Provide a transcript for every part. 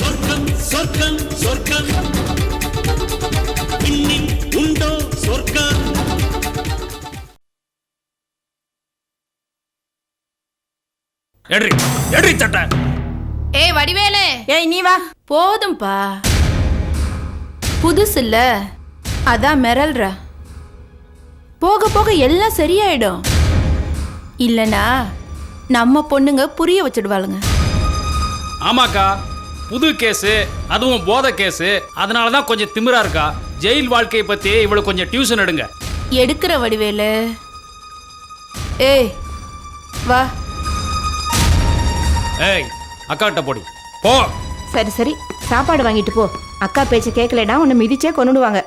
சொர்க்கம் சொர்க்கம் உண்டோ சொர்க்கம்? எட்ரி எட்ரி சட்டை. ஏய் வடிவேலு. ஏய் நீ வா. போதும்பா. புதுசு இல்ல அதான் மிரல்ற. போக போக எல்லாம் சரியாயிடும். இல்லனா நம்ம பொண்ணுங்க புரிய வச்சிடுவாளுங்க. ஆமாக்கா புது கேஸு அதுவும் போதை கேஸு அதனால தான் கொஞ்சம் திமிரா இருக்கா. ஜெயில் வாழ்க்கையை பத்தி இவளுக்கு கொஞ்சம் டியூஷன் எடுங்க. எடுக்கிற வடிவேலு. ஏய் வா. ஏய் அக்காட்ட போடி. போ. சரி சரி. சாப்பாடு வாங்கிட்டு போ. அக்கா பேச்ச கேட்கலடா உன்னை மிதிச்சே கொன்னுடுவாங்க.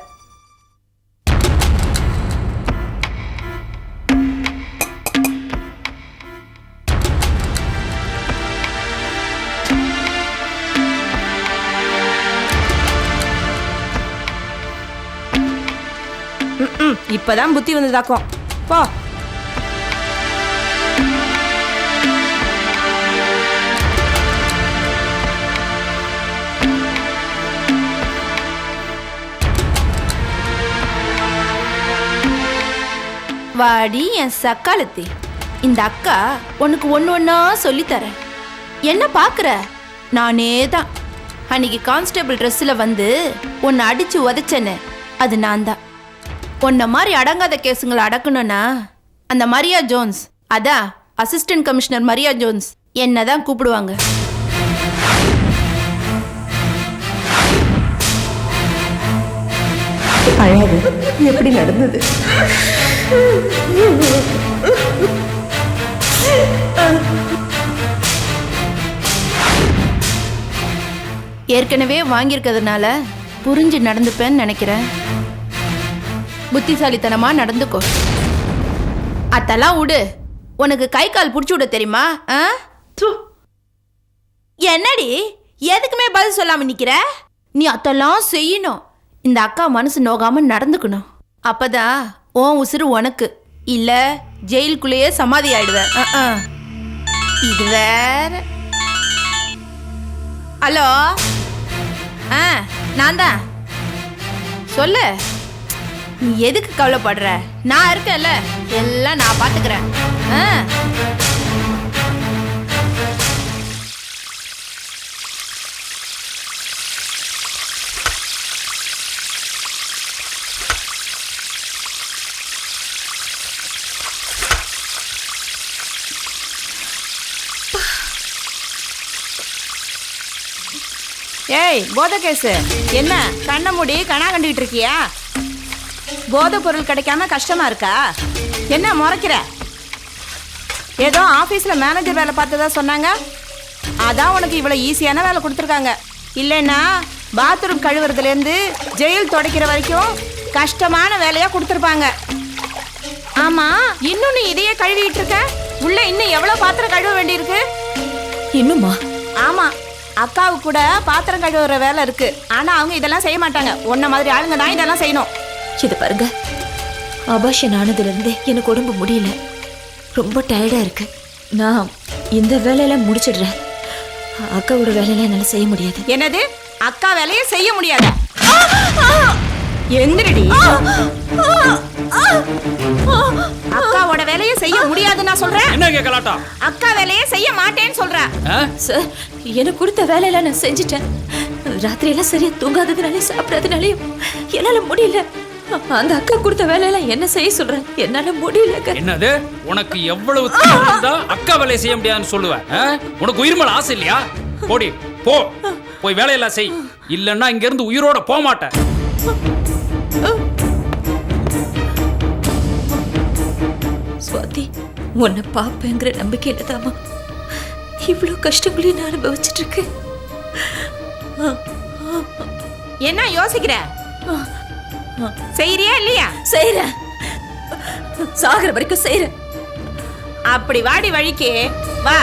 இப்பதான் புத்தி வந்ததாக்கும் போ. வாடி என் சக்காலத்தி இந்த அக்கா உனக்கு ஒன்று ஒன்றா சொல்லித்தரேன். என்ன பார்க்குற? நானே தான். அன்னைக்கு கான்ஸ்டபிள் ட்ரெஸ்ஸில் வந்து உன்னை அடித்து உதச்சேன்னு. அது நான் தான். உன்னை மாதிரி அடங்காத கேஸுங்களை அடக்கணும்னா அந்த மரியா ஜோன்ஸ் அதான் அசிஸ்டன்ட் கமிஷனர் மரியா ஜோன்ஸ் என்ன தான் கூப்பிடுவாங்க. எப்படி நடந்தது? ஏற்கனவே வாங்கியிருக்கிறதுனால புரிஞ்சு நடந்துப்பேன்னு நினைக்கிறேன். புத்திசாலித்தனமா நடந்துக்கோ. அதெல்லாம் விடு உனக்கு கை கால் பிடிச்சி விட தெரியுமா. என்னடி? எதுக்குமே பதில் சொல்லாம நிக்கிற? நீ அதெல்லாம் செய்யணும். இந்த அக்கா மனசு நோகாம நடந்துக்கணும். அப்பதான் உன் உசுறு உனக்கு. இல்ல ஜெயிலுக்குள்ளேயே சமாதி ஆயிடுவ. இது வேற. ஹலோ? ஆ நான் தான். சொல்லு. நீ எதுக்கு கவலைப்படுற? நான் இருக்கேன்ல. எல்லாம் நான் பாத்துக்கிறேன். ஆ. ஏய் போத கேசு என்ன கண்ணை மூடி கணா கண்டுகிட்டு இருக்கியா? போதை பொருள் கிடைக்காம கஷ்டமா இருக்கா? என்ன முறைக்கிற? ஏதோ ஆபீஸ்ல மேனேஜர் வேலை பார்த்ததா சொன்னாங்க. அதான் உனக்கு இவ்வளவு ஈஸியான வேலை கொடுத்துருக்காங்க. இல்லைன்னா பாத்ரூம் கழுவுறதுலேருந்து ஜெயில் துடைக்கிற வரைக்கும் கஷ்டமான வேலையா கொடுத்துருப்பாங்க. ஆமா இன்னும் நீ இதையே கழுவிட்டு இருக்க? உள்ள இன்னும் எவ்வளவு பாத்திரம் கழுவ வேண்டியிருக்கு? இன்னுமா? ஆமா அக்காவுக்கு கூட பாத்திரம் கழுவுற வேலை இருக்கு. ஆனா அவங்க இதெல்லாம் செய்ய மாட்டாங்க. உன்ன மாதிரி ஆளுங்க தான் இதெல்லாம் செய்யணும். இது பாருங்க. அபாஷன் ஆனதுல இருந்தே எனக்கு உடம்பு முடியல. ரொம்ப டயர்டா இருக்கு. நான் இந்த வேலையெல்லாம் முடிச்சிடுறேன். அக்காவோட வேலையெல்லாம் என்னால செய்ய முடியாது. என்னது? அக்கா வேலையை செய்ய முடியாத? எந்திரடி. அக்காவோட வேலையை செய்ய முடியாதுன்னு நான் சொல்றேன். என்ன இங்க கலாட்டா அக்கா வேலையை செய்ய மாட்டேன்னு சொல்றேன் ஆ? சார் எனக்கு கொடுத்த வேலையெல்லாம் நான் செஞ்சுட்டேன். ராத்திரியெல்லாம் சரியா தூங்காததுனாலே சாப்பிடாதனாலையும் என்னால முடியல. அந்த அக்கா கொடுத்த வேலையெல்லாம் என்ன செய்ய சொல்றேன் என்னால முடியல என்னது? உனக்கு எவ்வளவு இருந்தா அக்கா வேலையை செய்ய முடியாதுன்னு சொல்லுவேன்? உனக்கு உயிர் மேல ஆசை இல்லையா? போடி போ. போய் வேலையெல்லாம் செய். இல்லன்னா இங்க இருந்து உயிரோட போக மாட்டேன். சுவாதி உன்னை பாப்பேங்கிற நம்பிக்கையில தாமா இவ்வளோ கஷ்டங்களையும் நான் அனுபவிச்சுட்டு இருக்கேன். என்ன யோசிக்கிற? செய்யறியா இல்லையா? செய்யறேன் சாகிற வரைக்கும் செய்யறேன் அப்படி வாடி வழிக்கு வா.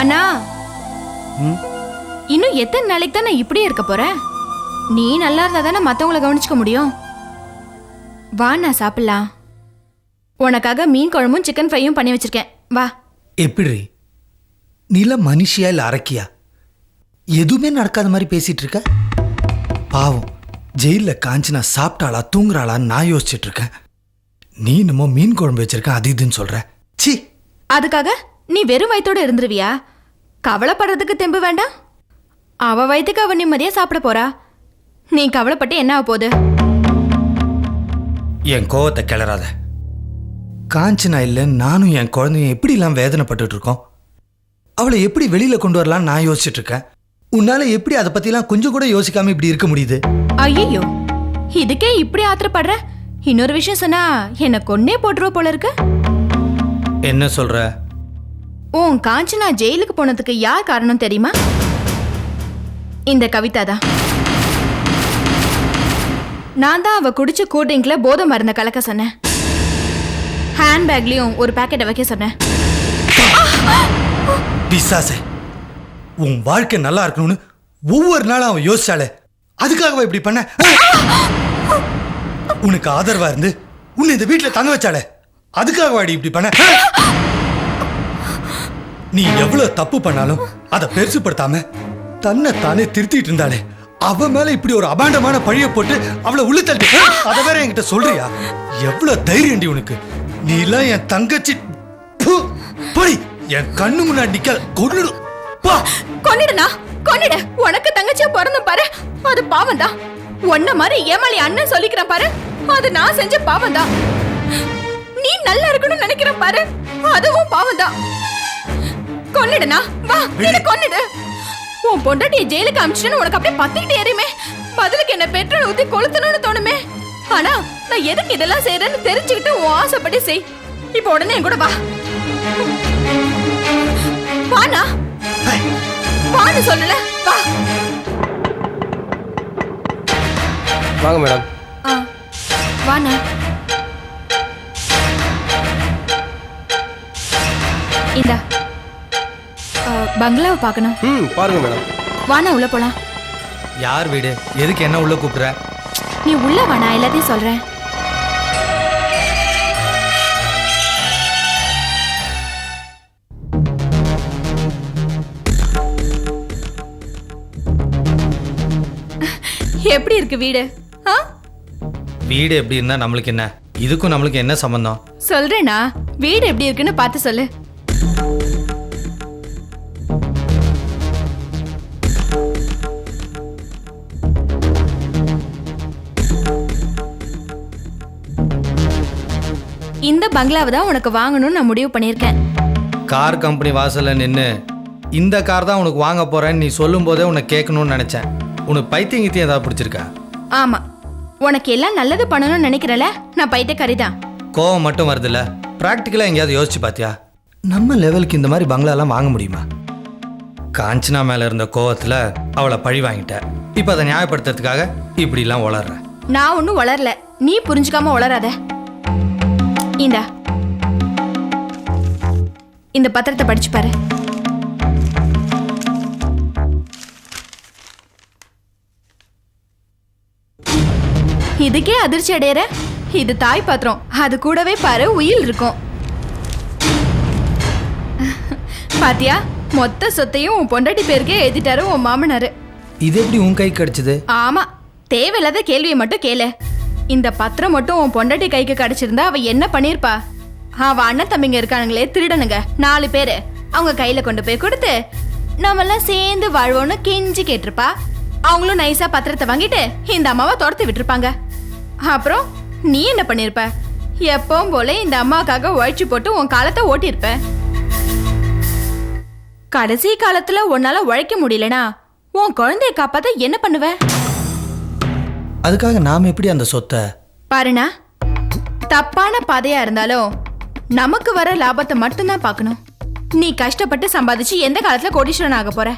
அண்ணா. இன்னும் எத்தனை நாளைக்கு தான் நான் இப்படியே இருக்க போறேன்? நீ நல்லா இருந்தா தானே மத்தவங்கள கவனிச்சுக்க முடியும். வா நான் சாப்பிடலாம். உனக்காக மீன் குழம்பும் சிக்கன் ஃப்ரையும் பண்ணி வச்சிருக்கேன். வா. எப்படி நீல மனுஷியா இல்ல அரக்கியா? எதுவுமே நடக்காத மாதிரி பேசிட்டு இருக்க? பாவம் ஜெயில காஞ்சனா சாப்பிட்டாளா தூங்குறாளான்னு நான் யோசிச்சுட்டு இருக்கேன். நீ என்னமோ மீன் குழம்பு வச்சிருக்க அது இதுன்னு சொல்ற. சி! அதுக்காக? நீ வெறும் வயித்தோட இருந்துருவியா? கவலைப்படுறதுக்கு தெம்பு வேண்டாம். அவ வயித்துக்கு அவ நிம்மதியா சாப்பிட போறா. நீ கவலைப்பட்டு என்ன ஆக போகுது? என் கோவத்தை கிளறாத. காஞ்சனா இல்ல நானும் என் குழந்தையும் எப்படிலாம் வேதனைப்பட்டுட்டு இருக்கோம் அவளை எப்படி வெளியில கொண்டு வரலாம்னு நான் யோசிச்சுட்டு இருக்கேன் உன்னால எப்படி அதை பத்திலாம் கொஞ்சம் கூட யோசிக்காம இப்படி இருக்க முடியுது? ஐயோ இதுக்கே இப்படி ஆத்திரப்படுற? இன்னொரு விஷயம் சொன்னா என்ன கொன்னே போட்டுருவ போல இருக்கு. என்ன சொல்ற? உன் காஞ்சனா ஜெயிலுக்கு போனதுக்கு யார் காரணம் தெரியுமா? இந்த கவிதா தான். நான் தான் அவ குடிச்ச கூல் போதை மருந்த கலக்க சொன்னேன். ஹேண்ட்பேக்லயும் ஒரு பாக்கெட்டை வைக்க சொன்னேன். பிசாசே உன் வாழ்க்கை நல்லா இருக்கணும்னு ஒவ்வொரு நாளும் அவன் யோசிச்சாலே அதுக்காகவா இப்படி பண்ண? உனக்கு ஆதரவா இருந்து உன்னை இந்த வீட்டில் தங்க வச்சாலே அதுக்காகவாடி இப்படி பண்ண? நீ எவ்வளவு தப்பு பண்ணாலும் அதை பெருசுப்படுத்தாம தன்னை தானே திருத்திட்டு இருந்தாலே அவ மேல இப்படி ஒரு அபாண்டமான பழிய போட்டு அவளை உள்ள தள்ளி அத வேற என்கிட்ட சொல்றியா? எவ்வளவு தைரியம்டி உனக்கு. நீ எல்லாம் என் தங்கச்சி. போய் என் கண்ணு முன்னாடி நிக்க கொண்டு பா. கொன்னிடுனா கொன்னிடு. உனக்கு தங்கச்சியா பிறந்த பாரு. அது பாவம் தான் உன்ன மாதிரி ஏமாளி அண்ணன் சொல்லிக்கிறேன் பாரு. அது நான் செஞ்ச பாவம் தான் நீ நல்லா இருக்கணும்னு நினைக்கிறேன் பாரு. அதுவும் பாவம் தான் கொன்னிடுனா வா என்ன கொன்னிடு. உன் பொண்டாட்டிய ஜெயிலுக்கு அமிச்சிட்டு உனக்கு அப்படியே பத்திக்கிட்டு எரியுமே. பதிலுக்கு என்ன பெட்ரோல் ஊத்தி கொளுத்தணும்னு தோணுமே. ஆனா நான் எதுக்கு இதெல்லாம் செய்யறேன்னு தெரிஞ்சுக்கிட்டு உன் ஆசைப்படி செய். இப்போ உடனே என் கூட வா. வாண்ணா. வான்னு சொல்லல. வா. வாங்க மேடம். ஆ வாண்ணா. இந்தா. பங்களாவை பார்க்கணும். ம் பாருங்க மேடம். வாண்ணா உள்ள போலாம். யார் வீடு? எதுக்கு என்ன உள்ள கூப்பிடுற? நீ உள்ள வாண்ணா எல்லாத்தையும் சொல்றேன். எப்படி இருக்கு வீடு? ஆ? வீடு எப்படி இருந்தா நம்மளுக்கு என்ன? இதுக்கும் நம்மளுக்கு என்ன சம்பந்தம்? சொல்றேனா வீடு எப்படி இருக்குன்னு பார்த்து சொல்லு. பங்களாவை தான் உனக்கு வாங்கணும்னு நான் முடிவு பண்ணியிருக்கேன். கார் கம்பெனி வாசல்ல நின்று இந்த கார் தான் உனக்கு வாங்க போறேன்னு நீ சொல்லும் போதே உனக்கு கேட்கணும்னு நினைச்சேன். உனக்கு பைத்தியம் கித்தியம் ஏதாவது பிடிச்சிருக்கா? ஆமா. உனக்கு எல்லாம் நல்லது பண்ணணும்னு நினைக்கிறல? நான் பைத்தியக்காரி தான் கோவம் மட்டும் வருதுல்ல? ப்ராக்டிக்கலாக எங்கேயாவது யோசிச்சு பார்த்தியா நம்ம லெவலுக்கு இந்த மாதிரி பங்களாலாம் வாங்க முடியுமா? காஞ்சனா மேலே இருந்த கோவத்தில் அவளை பழி வாங்கிட்ட. இப்போ அதை நியாயப்படுத்துறதுக்காக இப்படிலாம் வளர்ற நான் ஒன்றும் வளரல நீ புரிஞ்சுக்காம வளராத இந்தா. இந்த பத்திரத்தை படிச்சு பாரு. இதுக்கே அதிர்ச்சி அடையற? இது தாய் பாத்திரம். அது கூடவே பாரு உயில் இருக்கும். பாத்தியா மொத்த சொத்தையும் உன் பொண்டாட்டி பேருக்கே எழுதிட்டாரு உன் மாமனாரு. இது எப்படி உன் கை கிடைச்சது? ஆமா தேவையில்லாத கேள்வியை மட்டும் கேளு. இந்த பத்திரம் மட்டும் உன் பொண்டாட்டி கைக்கு கிடைச்சிருந்தா அவ என்ன பண்ணிருப்பா? அவ அண்ணன் தம்பிங்க இருக்கானுங்களே திருடனுங்க. நாலு பேரு. அவங்க கையில கொண்டு போய் கொடுத்து நம்மெல்லாம் சேர்ந்து வாழ்வோம்னு கெஞ்சி கேட்டிருப்பா. அவங்களும் நைஸா பத்திரத்தை வாங்கிட்டு இந்த அம்மாவை துரத்து விட்டுருப்பாங்க. அப்புறம் நீ என்ன பண்ணிருப்ப? எப்பவும் போல இந்த அம்மாவுக்காக உழைச்சி போட்டு உன் காலத்தை ஓட்டியிருப்ப. கடைசி காலத்துல உன்னால உழைக்க முடியலனா உன் குழந்தைய காப்பாத்த என்ன பண்ணுவ? அதுக்காக நாம் எப்படி அந்த சொத்தை? பாருண்ணா தப்பான பாதையா இருந்தாலும் நமக்கு வர லாபத்தை மட்டும்தான் பார்க்கணும். நீ கஷ்டப்பட்டு சம்பாதிச்சு எந்த காலத்துல கோடீஸ்வரன் ஆக போற?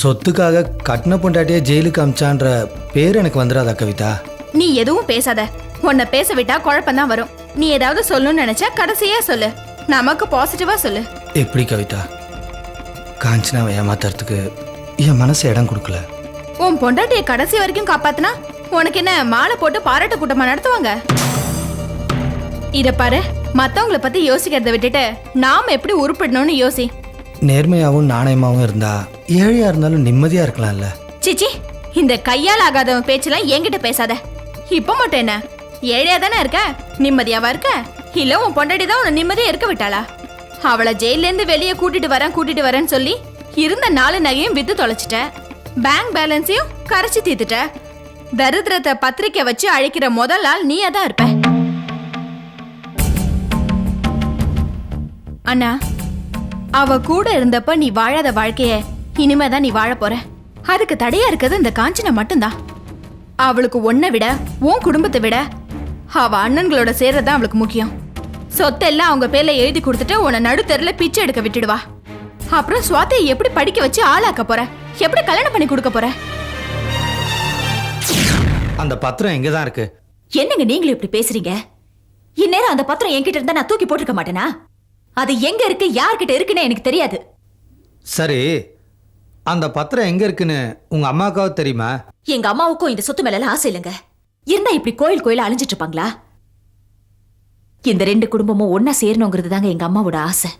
சொத்துக்காக கட்டின பொண்டாட்டியே ஜெயிலுக்கு அமிச்சான்ற பேர் எனக்கு வந்துடாதா கவிதா? நீ எதுவும் பேசாத. உன்னை பேச விட்டா குழப்பம்தான் வரும். நீ ஏதாவது சொல்லணும்னு நினைச்சா கடைசியா சொல்லு. நமக்கு பாசிட்டிவா சொல்லு. எப்படி கவிதா? காஞ்சனாவை ஏமாத்துறதுக்கு என் மனசு இடம் கொடுக்கல. உன் பொண்டாட்டிய கடைசி வரைக்கும் காப்பாத்துனா உனக்கு என்ன மாலை போட்டு பாராட்டு கூட்டமா நடத்துவாங்க? இத பாரு மத்தவங்கள பத்தி யோசிக்கிறத விட்டுட்டு நாம எப்படி உருப்பிடணும்னு யோசி. நேர்மையாகவும் நாணயமாகவும் இருந்தா ஏழையா இருந்தாலும் நிம்மதியா இருக்கலாம்ல. சிச்சி இந்த கையால் ஆகாதவன் பேச்செல்லாம் என்கிட்ட பேசாத. இப்ப மட்டும் என்ன? ஏழையா தானே இருக்க? நிம்மதியாவா இருக்க? இல்ல உன் பொண்டாட்டி தான் உன்னை நிம்மதியா இருக்க விட்டாளா? அவளை ஜெயில இருந்து வெளியே கூட்டிட்டு வரேன் கூட்டிட்டு வரேன்னு சொல்லி இருந்த நாலு நகையும் வித்து தொலைச்சிட்ட. பேங்க் பேலன்ஸையும் கரைச்சி தீத்துட்ட. தரித்திரத்தை பத்திரிக்கை வச்சு அழைக்கிற முதல் ஆள் நீயா தான் இருப்ப. அண்ணா அவ கூட இருந்தப்ப நீ வாழாத வாழ்க்கைய இனிமேதான் நீ வாழ போற. அதுக்கு தடையா இருக்கிறது இந்த காஞ்சனா மட்டும்தான். அவளுக்கு உன்னை விட உன் குடும்பத்தை விட அவ அண்ணன்களோட சேர்றதுதான் அவளுக்கு முக்கியம். சொத்தெல்லாம் அவங்க பேர்ல எழுதி கொடுத்துட்டு உன்னை நடுத்தெருல பிச்சை எடுக்க விட்டுடுவா. அப்புறம் சுவாத்தியை எப்படி படிக்க வச்சு ஆளாக்க போற? எப்படி கல்யாணம் பண்ணி கொடுக்க போற? அந்த பத்திரம் எங்க தான் இருக்கு. என்னங்க நீங்களும் இப்படி பேசுறீங்க? இந்நேரம் அந்த பத்திரம் என்கிட்ட இருந்தா நான் தூக்கி போட்டிருக்க மாட்டேனா? அது எங்க இருக்கு யார்கிட்ட இருக்குன்னு எனக்கு தெரியாது. சரி அந்த பத்திரம் எங்க இருக்குன்னு உங்க அம்மாவுக்காவது தெரியுமா? எங்க அம்மாவுக்கும் இந்த சொத்து மேல ஆசை இல்லைங்க. இருந்தா இப்படி கோயில் கோயில அழிஞ்சிட்டு இருப்பாங்களா? இந்த ரெண்டு குடும்பமும் ஒன்னா சேரணுங்கிறது தாங்க எங்க அம்மாவோட ஆசை.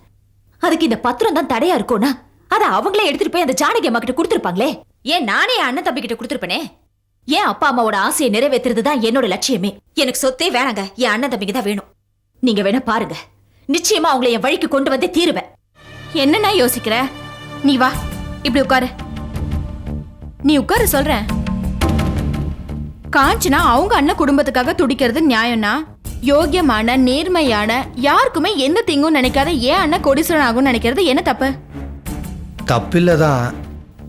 அதுக்கு இந்த பத்திரம் தான் தடையா இருக்கும்னா அத அவங்களே எடுத்துட்டு போய் அந்த ஜானகி அம்மா கிட்ட கொடுத்துருப்பாங்களே? ஏன் நானே என் அண்ணன் தம்பி கிட்ட கொடுத்துருப்பேனே? ஏன் அப்பா அம்மாவோட ஆசையை நிறைவேத்துறது தான் என்னோட லட்சியமே? எனக்கு சொத்தே வேணாங்க. என் அண்ணன் தம்பிக்கு தான் வேணும். நீங்க வேணா பாருங்க. நிச்சயமா அவங்களை என் வழிக்கு கொண்டு வந்து தீருவேன். என்னன்னா யோசிக்கிற? நீ வா. இப்படி உட்காரு. நீ உட்காரு சொல்றேன். காஞ்சனா அவங்க அண்ணன் குடும்பத்துக்காக துடிக்கிறது நியாயம்னா? யோக்கியமான நேர்மையான யாருக்குமே எந்த திங்கும் நினைக்காத ஏன் அண்ணன் கோடீஸ்வரன் ஆகும்னு நினைக்கிறது என்ன தப்பு? தப்பில்லை தான்.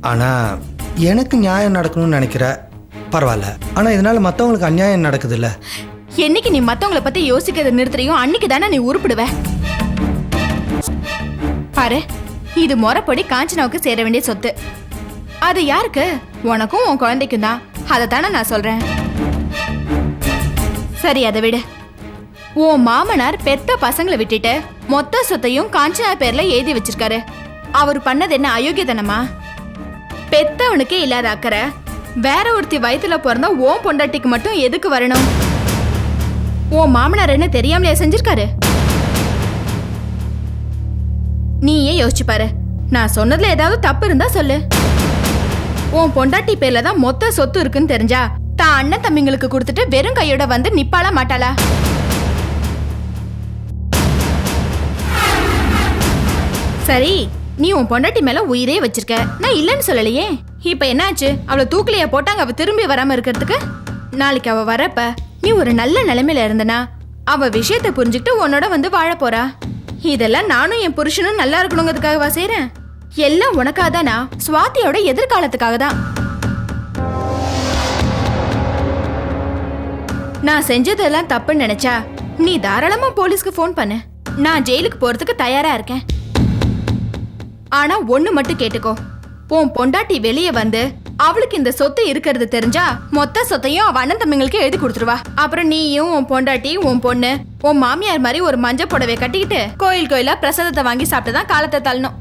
ஆனால் எனக்கு நியாயம் நடக்கணும்னு நினைக்கிற பரவாயில்ல. ஆனால் இதனால் மற்றவங்களுக்கு அநியாயம் நடக்குதுல்ல? என்னைக்கு நீ மற்றவங்களை பற்றி யோசிக்கிறத நிறுத்துறியோ அன்னைக்கு தானே நீ உருப்பிடுவ. பாரு இது முறைப்படி காஞ்சனாவுக்கு சேர வேண்டிய சொத்து. அது யாருக்கு? உனக்கும் உன் குழந்தைக்கும் தான். அதை தானே நான் சொல்கிறேன் சரி அதை விடு. உன் மாமனார் பெத்த பசங்களை விட்டுட்டு மொத்த சொத்தையும் காஞ்சனா பேர்ல எழுதி வச்சிருக்காரு. அவர் பண்ணது என்ன அயோக்கியதனமா பெத்தவனுக்கே இல்லாத அக்கறை வேற ஒருத்தி வயித்துல பிறந்த ஓன் பொண்டாட்டிக்கு மட்டும் எதுக்கு வரணும்? உன் மாமனார் என்ன தெரியாமலே செஞ்சிருக்காரு? நீயே யோசிச்சு பாரு. நான் சொன்னதுல ஏதாவது தப்பு இருந்தா சொல்லு. உன் பொண்டாட்டி பேர்ல தான் மொத்த சொத்து இருக்குன்னு தெரிஞ்சா தான் அண்ணன் தம்பிங்களுக்கு கொடுத்துட்டு வெறும் கையோட வந்து நிப்பாளா மாட்டாளா? சரி நீ உன் பொண்டாட்டி மேல உயிரே வச்சிருக்க. நான் இல்லைன்னு சொல்லலையே. இப்ப என்னாச்சு? அவளை தூக்கிலேயே போட்டாங்க அவ திரும்பி வராம இருக்கிறதுக்கு? நாளைக்கு அவ வரப்ப நீ ஒரு நல்ல நிலைமையில இருந்தனா அவ விஷயத்தை புரிஞ்சுக்கிட்டு உன்னோட வந்து வாழ போறா. இதெல்லாம் நானும் என் புருஷனும் நல்லா இருக்கணுங்கிறதுக்காகவா செய்யறேன் எல்லாம் உனக்காக தானா சுவாத்தியோட எதிர்காலத்துக்காக தான். நான் செஞ்சதெல்லாம் தப்புன்னு நினைச்சா நீ தாராளமா போலீஸ்க்கு ஃபோன் பண்ணு. நான் ஜெயிலுக்கு போறதுக்கு தயாரா இருக்கேன். ஆனா ஒண்ணு மட்டும் கேட்டுக்கோ. உன் பொண்டாட்டி வெளியே வந்து அவளுக்கு இந்த சொத்து இருக்கிறது தெரிஞ்சா மொத்த சொத்தையும் அவ அண்ணன் தம்பிங்களுக்கு எழுதி கொடுத்துருவா. அப்புறம் நீயும் உன் பொண்டாட்டி உன் பொண்ணு உன் மாமியார் மாதிரி ஒரு மஞ்சள் புடவை கட்டிக்கிட்டு கோயில் கோயிலா பிரசாதத்தை வாங்கி சாப்பிட்டு தான் காலத்தை தள்ளணும்.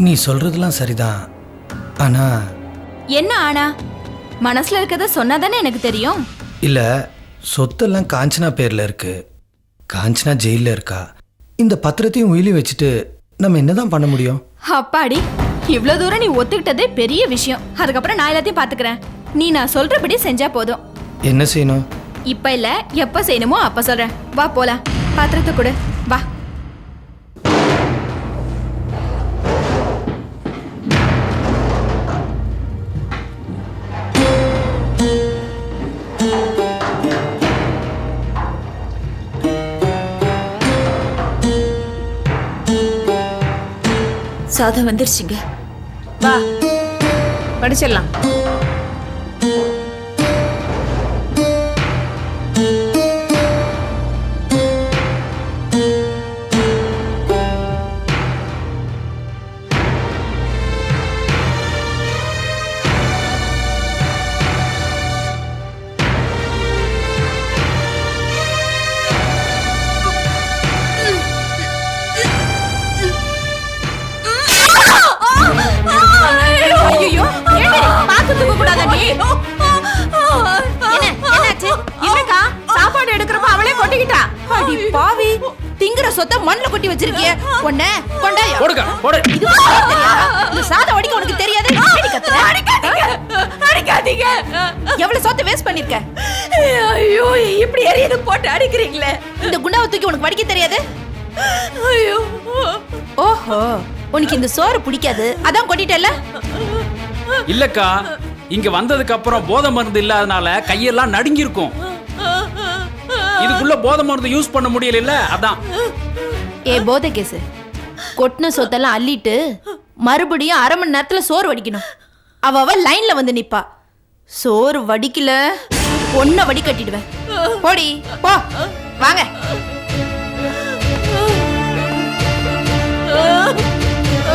நீ சொல்றதெல்லாம் சரிதான். ஆனா என்ன ஆனா? மனசுல இருக்கிறத சொன்னாதானே எனக்கு தெரியும்? இல்ல சொத்தெல்லாம் காஞ்சனா பேர்ல இருக்கு. காஞ்சனா ஜெயில இருக்கா? இந்த பத்திரத்தையும் உயிலி வச்சுட்டு நம்ம என்னதான் பண்ண முடியும்? அப்பாடி இவ்ளோ தூரம் நீ ஒத்துக்கிட்டதே பெரிய விஷயம். அதுக்கப்புறம் நான் எல்லாத்தையும் பாத்துக்கிறேன். நீ நான் சொல்றபடி செஞ்சா போதும். என்ன செய்யணும்? இப்ப இல்ல எப்ப செய்யணுமோ அப்ப சொல்றேன். வா போலாம். பாத்திரத்தை கொடு. வா. சாதம் வந்துருச்சுங்க. வா. படிச்சிடலாம். வச்சிருக்கிய? உன்ன கொண்டாயா போடுங்க போடு. இது உனக்கு தெரியாதா? இந்த சாதம் வடிக்க உனக்கு தெரியாது. ஏடி கத்துற? அடிக்காதீங்க. எவ்வளவு சோத்தை வேஸ்ட் பண்ணிருக்க? ஐயோ இப்படி எரியது போட்டு அடிக்கிறீங்களே. இந்த குண்டாவை தூக்கி உனக்கு வடிக்க தெரியாது? ஐயோ. ஓஹோ உனக்கு இந்த சோறு பிடிக்காது. அதான் கொட்டிட்டல இல்லக்கா இங்க வந்ததுக்கு அப்புறம் போதை மருந்து இல்லாதனால கையெல்லாம் நடுங்கி இருக்கும் இதுக்குள்ள போதை மருந்து யூஸ் பண்ண முடியல அதான். ஏ போதை கேசு கொட்டின சொத்தெல்லாம் அள்ளிட்டு மறுபடியும் அரை மணி நேரத்தில் சோறு வடிக்கணும். அவ அவ லைன்ல வந்து நிப்பா. சோறு வடிக்கல. பொண்ணை வடி கட்டிடுவேன் போடி போ. வாங்க.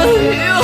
ஐயோ.